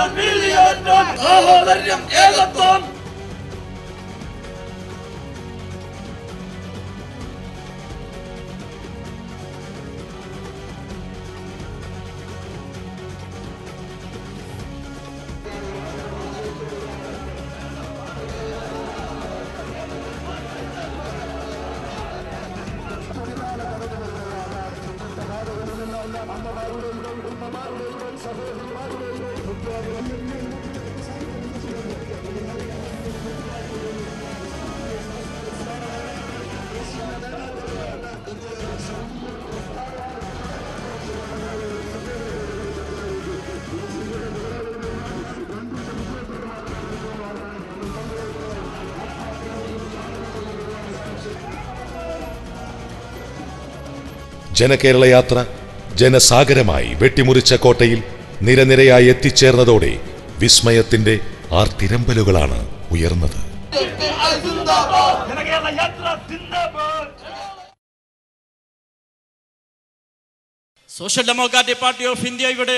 മാറ്റം വീതിയേറ്റം സാഹോദര്യം ഏകത്വം ജനകേരള യാത്ര ജനസാഗരമായി വെട്ടിമുറിച്ച കോട്ടയിൽ നിരനിരയായി എത്തിച്ചേർന്നതോടെ വിസ്മയത്തിന്റെ ആർത്തിരമ്പലുകളാണ് ഉയർന്നത്. Social Democratic Party of India ഇവിടെ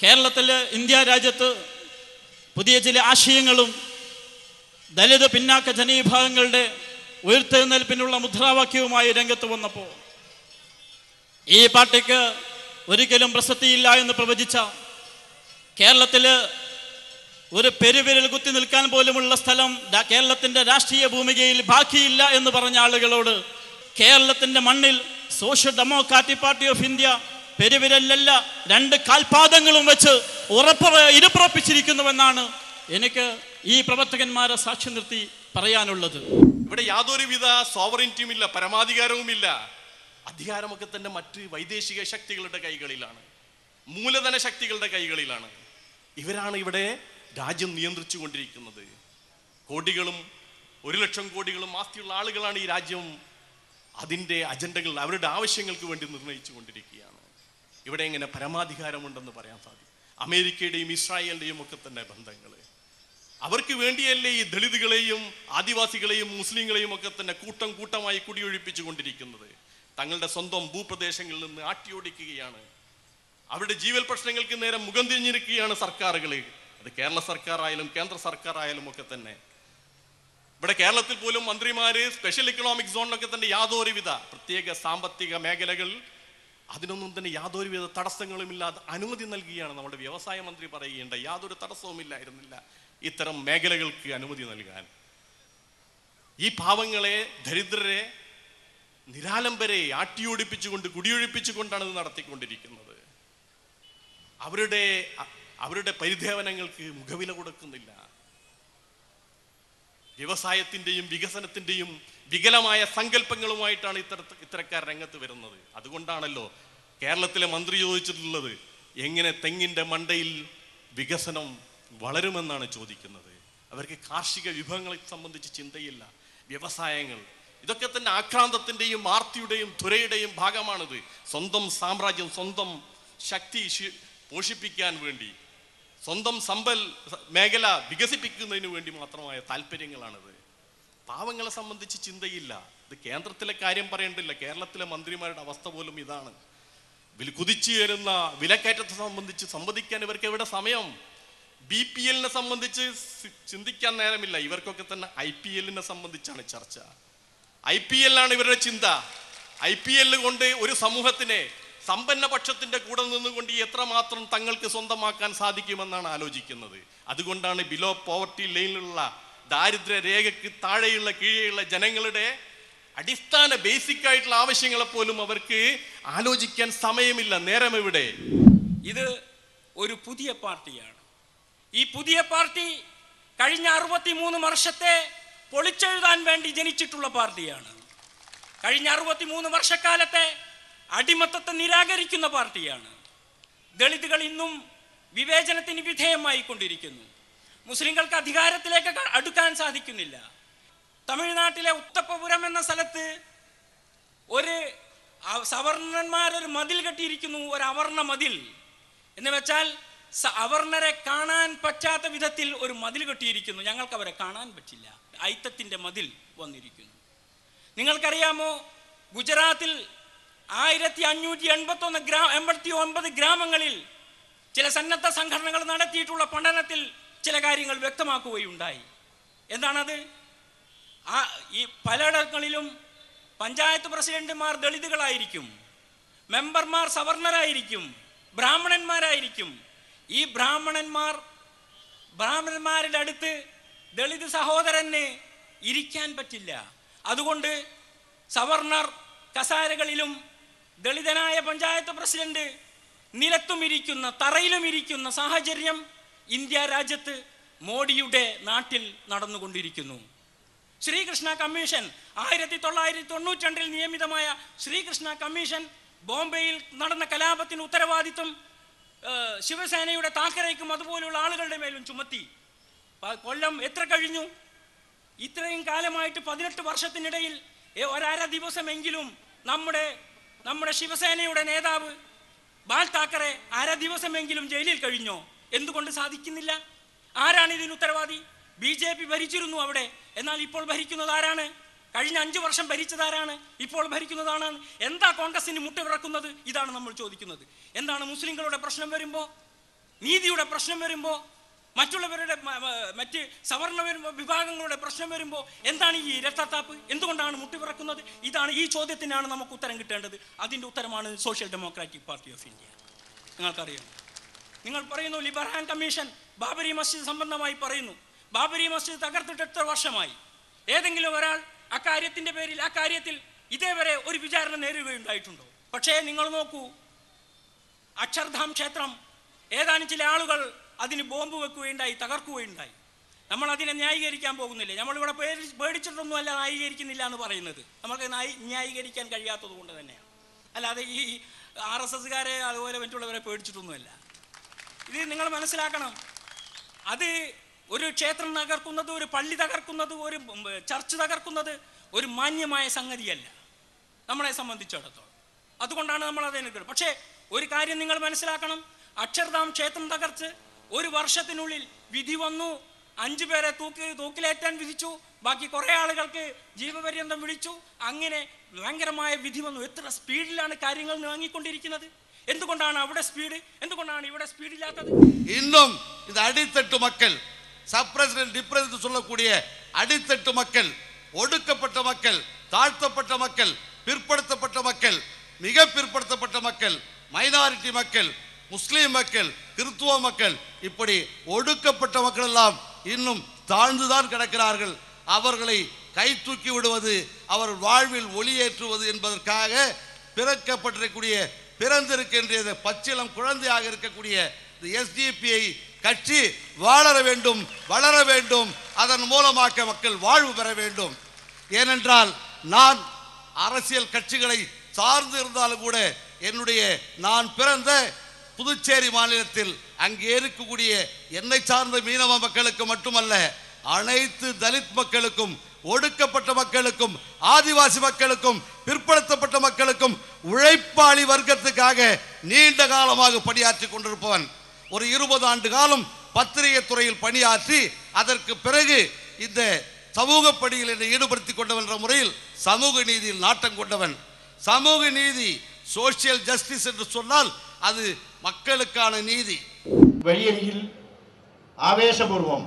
കേരളത്തിൽ ഇന്ത്യ രാജ്യത്ത് പുതിയ ചില ആശയങ്ങളും ദലിത് പിന്നാക്ക ജനവിഭാഗങ്ങളുടെ ഉയർത്തെഴുന്നേൽപ്പിനുള്ള മുദ്രാവാക്യവുമായി രംഗത്ത് വന്നപ്പോൾ ഈ പാർട്ടിക്ക് ഒരിക്കലും പ്രസക്തിയില്ല എന്ന് പ്രവചിച്ച കേരളത്തിൽ ഒരു പെരുവിരൽ കുത്തി നിൽക്കാൻ പോലുമുള്ള സ്ഥലം കേരളത്തിന്റെ രാഷ്ട്രീയ ഭൂമികയിൽ ബാക്കിയില്ല എന്ന് പറഞ്ഞ ആളുകളോട് കേരളത്തിന്റെ മണ്ണിൽ Social Democratic Party of India പെരുവിരലല്ല രണ്ട് കാൽപാദങ്ങളും വെച്ച് ഉറപ്പ് ഇരുപ്പുറപ്പിച്ചിരിക്കുന്നുവെന്നാണ് എനിക്ക് ഈ പ്രവർത്തകന്മാരെ സാക്ഷി നിർത്തി പറയാനുള്ളത്. ഇവിടെ യാതൊരുവിധ സോവറിന്റിയുമില്ല പരമാധികാരവുമില്ല അധികാരമൊക്കെ തന്നെ മറ്റ് വൈദേശിക ശക്തികളുടെ കൈകളിലാണ്. മൂലധന ശക്തികളുടെ കൈകളിലാണ്. ഇവരാണ് ഇവിടെ രാജ്യം നിയന്ത്രിച്ചു കൊണ്ടിരിക്കുന്നത്. കോടികളും ഒരു ലക്ഷം കോടികളും ആസ്തിയുള്ള ആളുകളാണ് ഈ രാജ്യം അതിന്റെ അജണ്ടകൾ അവരുടെ ആവശ്യങ്ങൾക്ക് വേണ്ടി നിർണയിച്ചു കൊണ്ടിരിക്കുകയാണ്. ഇവിടെ എങ്ങനെ പരമാധികാരമുണ്ടെന്ന് പറയാൻ സാധിക്കും. അമേരിക്കയുടെയും ഇസ്രായേലിന്റെയും ഒക്കെ തന്നെ ബന്ധങ്ങൾ. അവർക്ക് വേണ്ടിയല്ലേ ഈ ദളിതുകളെയും ആദിവാസികളെയും മുസ്ലിങ്ങളെയും ഒക്കെ തന്നെ കൂട്ടം കൂട്ടമായി കുടിയൊഴിപ്പിച്ചു കൊണ്ടിരിക്കുന്നത്. തങ്ങളുടെ സ്വന്തം ഭൂപ്രദേശങ്ങളിൽ നിന്ന് ആട്ടിയോടിക്കുകയാണ്. അവരുടെ ജീവൽ പ്രശ്നങ്ങൾക്ക് നേരെ മുഖം തിരിഞ്ഞിരിക്കുകയാണ് സർക്കാരുകൾ. അത് കേരള സർക്കാർ ആയാലും കേന്ദ്ര സർക്കാർ ആയാലും ഒക്കെ തന്നെ. ഇവിടെ കേരളത്തിൽ പോലും മന്ത്രിമാര് സ്പെഷ്യൽ ഇക്കണോമിക് സോണിലൊക്കെ തന്നെ യാതൊരുവിധ പ്രത്യേക സാമ്പത്തിക മേഖലകൾ അതിനൊന്നും തന്നെ യാതൊരുവിധ തടസ്സങ്ങളുമില്ലാതെ അനുമതി നൽകുകയാണ് നമ്മുടെ വ്യവസായ മന്ത്രി പറയുകയുണ്ട് യാതൊരു തടസ്സവുമില്ലായിരുന്നില്ല ഇത്തരം മേഖലകൾക്ക് അനുമതി നൽകാൻ. ഈ പാവങ്ങളെ ദരിദ്രരെ നിരാലംബരെ ആട്ടിയോടിപ്പിച്ചുകൊണ്ട് കുടിയൊഴിപ്പിച്ചുകൊണ്ടാണ് ഇത് നടത്തിക്കൊണ്ടിരിക്കുന്നത്. അവരുടെ അവരുടെ പരിധേവനങ്ങൾക്ക് മുഖവില കൊടുക്കുന്നില്ല. വ്യവസായത്തിന്റെയും വികസനത്തിന്റെയും വികലമായ സങ്കല്പങ്ങളുമായിട്ടാണ് ഇത്തര ഇത്തരക്കാർ രംഗത്ത് വരുന്നത്. അതുകൊണ്ടാണല്ലോ കേരളത്തിലെ മന്ത്രി ചോദിച്ചിട്ടുള്ളത് എങ്ങനെ തെങ്ങിന്റെ മണ്ടയിൽ വികസനം വളരുമെന്നാണ് ചോദിക്കുന്നത്? അവർക്ക് കാർഷിക വിഭവങ്ങളെ സംബന്ധിച്ച് ചിന്തയില്ല. വ്യവസായങ്ങൾ ഇതൊക്കെ തന്നെ ആക്രാന്തത്തിന്റെയും ആർത്തിയുടെയും ധുരയുടെയും ഭാഗമാണിത്. സ്വന്തം സാമ്രാജ്യം സ്വന്തം ശക്തി പോഷിപ്പിക്കാൻ വേണ്ടി. സ്വന്തം സമ്പൽ മേഖല വികസിപ്പിക്കുന്നതിന് വേണ്ടി മാത്രമായ താല്പര്യങ്ങളാണിത്. പാവങ്ങളെ സംബന്ധിച്ച് ചിന്തയില്ല. ഇത് കേന്ദ്രത്തിലെ കാര്യം പറയേണ്ടില്ല കേരളത്തിലെ മന്ത്രിമാരുടെ അവസ്ഥ പോലും ഇതാണ്. കുതിച്ചു വരുന്ന വിലക്കയറ്റത്തെ സംബന്ധിച്ച് സംവദിക്കാൻ ഇവർക്ക് എവിടെ സമയം? ബി പി എല്ലിനെ സംബന്ധിച്ച് ചിന്തിക്കാൻ നേരമില്ല. ഇവർക്കൊക്കെ തന്നെ ഐ പി എല്ലിനെ സംബന്ധിച്ചാണ് ചർച്ച. ഐ പി എല്ലാണ് ഇവരുടെ ചിന്ത. ഐ പി എല്ല് കൊണ്ട് ഒരു സമൂഹത്തിനെ സമ്പന്ന പക്ഷത്തിന്റെ കൂടെ നിന്നുകൊണ്ട് എത്രമാത്രം തങ്ങൾക്ക് സ്വന്തമാക്കാൻ സാധിക്കുമെന്നാണ് ആലോചിക്കുന്നത്. അതുകൊണ്ടാണ് ബിലോ പോവർട്ടി ലൈനിലുള്ള ദാരിദ്ര്യ രേഖയ്ക്ക് താഴെയുള്ള കീഴെയുള്ള ജനങ്ങളുടെ അടിസ്ഥാന ബേസിക് ആയിട്ടുള്ള ആവശ്യങ്ങളെ പോലും അവർക്ക് ആലോചിക്കാൻ സമയമില്ല നേരം എവിടെ ഇത് ഒരു പുതിയ പാർട്ടിയാണ്. ഈ പുതിയ പാർട്ടി കഴിഞ്ഞ അറുപത്തിമൂന്ന് വർഷത്തെ പൊളിച്ചെഴുതാൻ വേണ്ടി ജനിച്ചിട്ടുള്ള പാർട്ടിയാണ്. കഴിഞ്ഞ അറുപത്തിമൂന്ന് വർഷക്കാലത്തെ അടിമത്തത്തെ നിരാകരിക്കുന്ന പാർട്ടിയാണ്. ദളിതുകൾ ഇന്നും വിവേചനത്തിന് വിധേയമായി കൊണ്ടിരിക്കുന്നു മുസ്ലിങ്ങൾക്ക് അധികാരത്തിലേക്ക് അടുക്കാൻ സാധിക്കുന്നില്ല. തമിഴ്നാട്ടിലെ ഉത്തപ്പപുരം എന്ന സ്ഥലത്ത് ഒരു സവർണന്മാരൊരു മതിൽ കെട്ടിയിരിക്കുന്നു ഒരു അവർണ മതിൽ. എന്ന് വെച്ചാൽ അവർണരെ കാണാൻ പറ്റാത്ത വിധത്തിൽ ഒരു മതിൽ കെട്ടിയിരിക്കുന്നു. ഞങ്ങൾക്ക് അവരെ കാണാൻ പറ്റില്ല. ഐത്തത്തിന്റെ മതിൽ വന്നിരിക്കുന്നു. നിങ്ങൾക്കറിയാമോ? ഗുജറാത്തിൽ ആയിരത്തി അഞ്ഞൂറ്റി എൺപത്തൊന്ന് ഗ്രാ എൺപത്തി ഒൻപത് ഗ്രാമങ്ങളിൽ ചില സന്നദ്ധ സംഘടനകൾ നടത്തിയിട്ടുള്ള പഠനത്തിൽ ചില കാര്യങ്ങൾ വ്യക്തമാക്കുകയുണ്ടായി. എന്താണത്? ആ ഈ പലയിടങ്ങളിലും പഞ്ചായത്ത് പ്രസിഡന്റുമാർ ദളിതുകളായിരിക്കും മെമ്പർമാർ സവർണരായിരിക്കും ബ്രാഹ്മണന്മാരായിരിക്കും ഈ ബ്രാഹ്മണന്മാർ ബ്രാഹ്മണന്മാരുടെ അടുത്ത് ദളിത് സഹോദരന് ഇരിക്കാൻ പറ്റില്ല. അതുകൊണ്ട് സവർണർ കസാരകളിലും ദളിതനായ പഞ്ചായത്ത് പ്രസിഡന്റ് നിലത്തും ഇരിക്കുന്ന തറയിലും ഇരിക്കുന്ന സാഹചര്യം ഇന്ത്യ രാജ്യത്ത് മോഡിയുടെ നാട്ടിൽ നടന്നുകൊണ്ടിരിക്കുന്നു. ശ്രീകൃഷ്ണ കമ്മീഷൻ ആയിരത്തി തൊള്ളായിരത്തി തൊണ്ണൂറ്റി രണ്ടിൽ നിയമിതമായ ശ്രീകൃഷ്ണ കമ്മീഷൻ ബോംബെയിൽ നടന്ന കലാപത്തിന് ഉത്തരവാദിത്വം ശിവസേനയുടെ താക്കരയ്ക്കും അതുപോലെയുള്ള ആളുകളുടെ മേലും ചുമത്തി. കൊല്ലം എത്ര കഴിഞ്ഞു? ഇത്രയും കാലമായിട്ട് പതിനെട്ട് വർഷത്തിനിടയിൽ ഒരര ദിവസമെങ്കിലും നമ്മുടെ നമ്മുടെ ശിവസേനയുടെ നേതാവ് ബാൽ താക്കറെ അര ദിവസമെങ്കിലും ജയിലിൽ കഴിഞ്ഞോ? എന്തുകൊണ്ട് സാധിക്കുന്നില്ല? ആരാണ് ഇതിന് ഉത്തരവാദി? ബി ഭരിച്ചിരുന്നു അവിടെ. എന്നാൽ ഇപ്പോൾ ഭരിക്കുന്നത് ആരാണ്? കഴിഞ്ഞ അഞ്ചു വർഷം ഭരിച്ചതാരാണ്? ഇപ്പോൾ ഭരിക്കുന്നതാണ്. എന്താ കോൺഗ്രസിന് മുട്ടുവിറക്കുന്നത് ഇതാണ് നമ്മൾ ചോദിക്കുന്നത്. എന്താണ് മുസ്ലിങ്ങളുടെ പ്രശ്നം വരുമ്പോൾ നീതിയുടെ പ്രശ്നം വരുമ്പോൾ മറ്റുള്ളവരുടെ മറ്റ് സവർണ വിഭാഗങ്ങളുടെ പ്രശ്നം വരുമ്പോൾ എന്താണ് ഈ രക്തത്താപ്പ്? എന്തുകൊണ്ടാണ് മുട്ടിപിറക്കുന്നത് ഇതാണ് ഈ ചോദ്യത്തിനാണ് നമുക്ക് ഉത്തരം കിട്ടേണ്ടത്. അതിന്റെ ഉത്തരമാണ് Social Democratic Party of India. നിങ്ങൾക്കറിയാം. നിങ്ങൾ പറയുന്നു ലിബർഹാൻ കമ്മീഷൻ ബാബരി മസ്ജിദ് സംബന്ധമായി പറയുന്നു. ബാബരി മസ്ജിദ് തകർത്തിട്ട് എത്ര വർഷമായി? ഏതെങ്കിലും ഒരാൾ അക്കാര്യത്തിന്റെ പേരിൽ ആ കാര്യത്തിൽ ഇതേവരെ ഒരു വിചാരണ നേരിടുകയുണ്ടായിട്ടുണ്ടോ? പക്ഷേ നിങ്ങൾ നോക്കൂ അക്ഷർധാം ക്ഷേത്രം ഏതാനും ചില ആളുകൾ അതിന് ബോംബ് വെക്കുകയുണ്ടായി തകർക്കുകയുണ്ടായി. നമ്മൾ അതിനെ ന്യായീകരിക്കാൻ പോകുന്നില്ല? നമ്മളിവിടെ പേടി പേടിച്ചിട്ടൊന്നുമല്ല ന്യായീകരിക്കുന്നില്ല എന്ന് പറയുന്നത്. നമുക്ക് ന്യായീ- ന്യായീകരിക്കാൻ കഴിയാത്തത് കൊണ്ട് തന്നെയാണ്. അല്ലാതെ ഈ ആർ എസ് എസ്സുകാരെ അതുപോലെ മറ്റുള്ളവരെ പേടിച്ചിട്ടൊന്നുമല്ല. ഇത് നിങ്ങൾ മനസ്സിലാക്കണം. അത് ഒരു ക്ഷേത്രം തകർക്കുന്നത് ഒരു പള്ളി തകർക്കുന്നത് ഒരു ചർച്ച് തകർക്കുന്നത് ഒരു മാന്യമായ സംഗതിയല്ല. നമ്മളെ സംബന്ധിച്ചിടത്തോളം. അതുകൊണ്ടാണ് നമ്മൾ അതിനെ പക്ഷേ ഒരു കാര്യം നിങ്ങൾ മനസ്സിലാക്കണം. അക്ഷർധാം ക്ഷേത്രം തകർത്ത് ഒരു വർഷത്തിനുള്ളിൽ വിധി വന്നു. അഞ്ചു പേരെ തൂക്കി തൂക്കിലേറ്റാൻ വിധിച്ചു. ബാക്കി കുറേ ആളുകൾക്ക് ജീവപര്യന്തം വിളിച്ചു. അങ്ങനെ ഭയങ്കരമായ വിധി വന്നു. എത്ര സ്പീഡിലാണ് കാര്യങ്ങൾ വാങ്ങിക്കൊണ്ടിരിക്കുന്നത് എന്തുകൊണ്ടാണ് അവിടെ സ്പീഡ്? എന്തുകൊണ്ടാണ് ഇവിടെ സ്പീഡില്ലാത്തത്? ഇന്നും ഇത് അടിത്തട്ട് മക്കൾ சப்ரசிடன்ட் டிப்ரசிடன்ட் சொல்லக்கூடிய அடித்தட்டு மக்கள் ஒடுக்கப்பட்ட மக்கள் தாழ்த்தப்பட்ட மக்கள் பிற்படுத்தப்பட்ட மக்கள் மிக பிற்படுத்தப்பட்ட மக்கள் மைனாரிட்டி மக்கள் முஸ்லீம் மக்கள் கிறித்துவ மக்கள் இப்படி ஒடுக்கப்பட்ட மக்கள் எல்லாம் இன்னும் தாழ்ந்துதான் கிடக்கிறார்கள். அவர்களை கை தூக்கி விடுவது அவர் வாழ்வில் ஒளியேற்றுவது என்பதற்காக பிறக்கப்பட்டிருக்கக்கூடிய பிறந்திருக்கின்ற பச்சிளம் குழந்தையாக இருக்கக்கூடிய இந்த எஸ்டிபிஐ கட்சி வாழற வேண்டும் வளர வேண்டும் அதன் மூலமாக மக்கள் வாழ்வு பெற வேண்டும். ஏனென்றால் நான் அரசியல் கட்சிகளை சார்ந்து இருந்தாலும் கூட என்னுடைய நான் பிறந்த புதுச்சேரி மாநிலத்தில் அங்கே இருக்கக்கூடிய என்னை சார்ந்த மீனவ மக்களுக்கு மட்டுமல்ல அனைத்து தலித் மக்களுக்கும் ஒடுக்கப்பட்ட மக்களுக்கும் ஆதிவாசி மக்களுக்கும் பிற்படுத்தப்பட்ட மக்களுக்கும் உழைப்பாளி வர்க்கத்துக்காக நீண்ட காலமாக பணியாற்றி கொண்டிருப்பவன் ஒரு இருபது ஆண்டு காலம் பத்திரிகை துறையில் பணியாற்றி அதற்கு பிறகு இந்த சமூக பணியில் என்னை ஈடுபடுத்திக் கொண்டவன் என்ற முறையில் சமூக நீதியில் நாட்டம் கொண்டவன் சமூக நீதி சோசியல் ஜஸ்டிஸ் என்று சொன்னால் அது மக்களுக்கான നീതി വഴിയരികിൽ ആവേശപൂർവം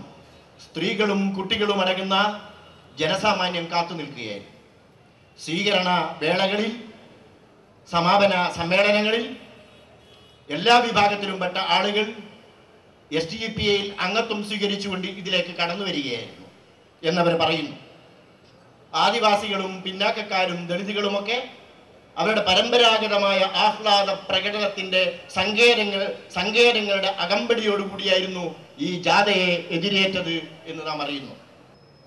സ്ത്രീകളും കുട്ടികളും അടങ്ങുന്ന ജനസാമാന്യം കാത്തു നിൽക്കുകയായിരുന്നു സ്വീകരണ വേളകളിൽ സമാപന സമ്മേളനങ്ങളിൽ എല്ലാ വിഭാഗത്തിലും പെട്ട ആളുകൾ എസ് ഡി പി എയിൽ അംഗത്വം സ്വീകരിച്ചുകൊണ്ട് ഇതിലേക്ക് കടന്നു വരികയായിരുന്നു എന്നവർ പറയുന്നു. ആദിവാസികളും പിന്നാക്കക്കാരും ദളിതുകളുമൊക്കെ അവരുടെ പരമ്പരാഗതമായ ആഹ്ലാദ പ്രകടനത്തിന്റെ സങ്കേതങ്ങൾ സങ്കേതങ്ങളുടെ അകമ്പടിയോടുകൂടിയായിരുന്നു ഈ ജാഥയെ എതിരേറ്റത് എന്ന് നാം അറിയുന്നു.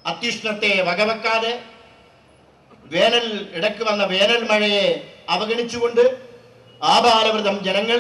അത്യുഷ്ണത്തെ വകവെക്കാതെ വേനൽ ഇടയ്ക്ക് വന്ന വേനൽ മഴയെ അവഗണിച്ചുകൊണ്ട് ആപാലവൃതം ജനങ്ങൾ